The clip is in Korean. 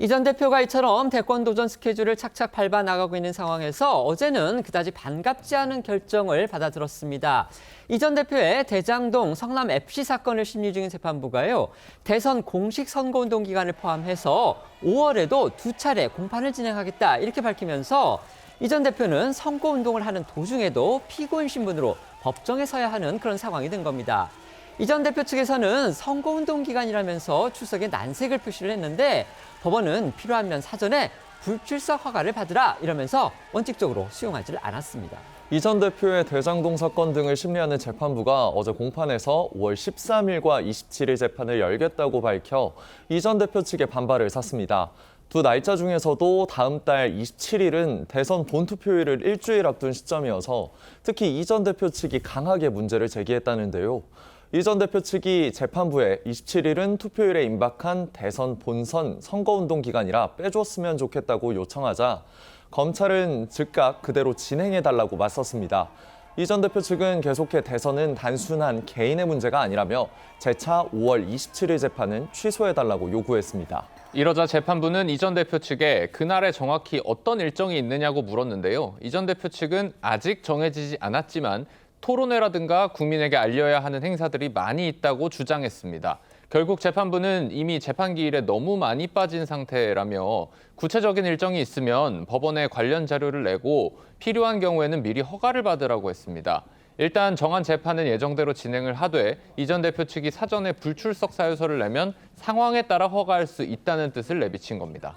이전 대표가 이처럼 대권 도전 스케줄을 착착 밟아 나가고 있는 상황에서 어제는 그다지 반갑지 않은 결정을 받아들었습니다. 이전 대표의 대장동 성남 FC 사건을 심리 중인 재판부가요. 대선 공식 선거운동 기간을 포함해서 5월에도 두 차례 공판을 진행하겠다 이렇게 밝히면서 이전 대표는 선거운동을 하는 도중에도 피고인 신분으로 법정에 서야 하는 그런 상황이 된 겁니다. 이전 대표 측에서는 선거운동 기간이라면서 출석에 난색을 표시를 했는데 법원은 필요하면 사전에 불출석 허가를 받으라 이러면서 원칙적으로 수용하지를 않았습니다. 이 전 대표의 대장동 사건 등을 심리하는 재판부가 어제 공판에서 5월 13일과 27일 재판을 열겠다고 밝혀 이 전 대표 측의 반발을 샀습니다. 두 날짜 중에서도 다음 달 27일은 대선 본투표일을 일주일 앞둔 시점이어서 특히 이 전 대표 측이 강하게 문제를 제기했다는데요. 이 전 대표 측이 재판부에 27일은 투표일에 임박한 대선 본선 선거운동 기간이라 빼줬으면 좋겠다고 요청하자 검찰은 즉각 그대로 진행해달라고 맞섰습니다. 이 전 대표 측은 계속해 대선은 단순한 개인의 문제가 아니라며 재차 5월 27일 재판은 취소해달라고 요구했습니다. 이러자 재판부는 이 전 대표 측에 그날에 정확히 어떤 일정이 있느냐고 물었는데요. 이 전 대표 측은 아직 정해지지 않았지만 토론회라든가 국민에게 알려야 하는 행사들이 많이 있다고 주장했습니다. 결국 재판부는 이미 재판 기일에 너무 많이 빠진 상태라며 구체적인 일정이 있으면 법원에 관련 자료를 내고 필요한 경우에는 미리 허가를 받으라고 했습니다. 일단 정한 재판은 예정대로 진행을 하되 이전 대표 측이 사전에 불출석 사유서를 내면 상황에 따라 허가할 수 있다는 뜻을 내비친 겁니다.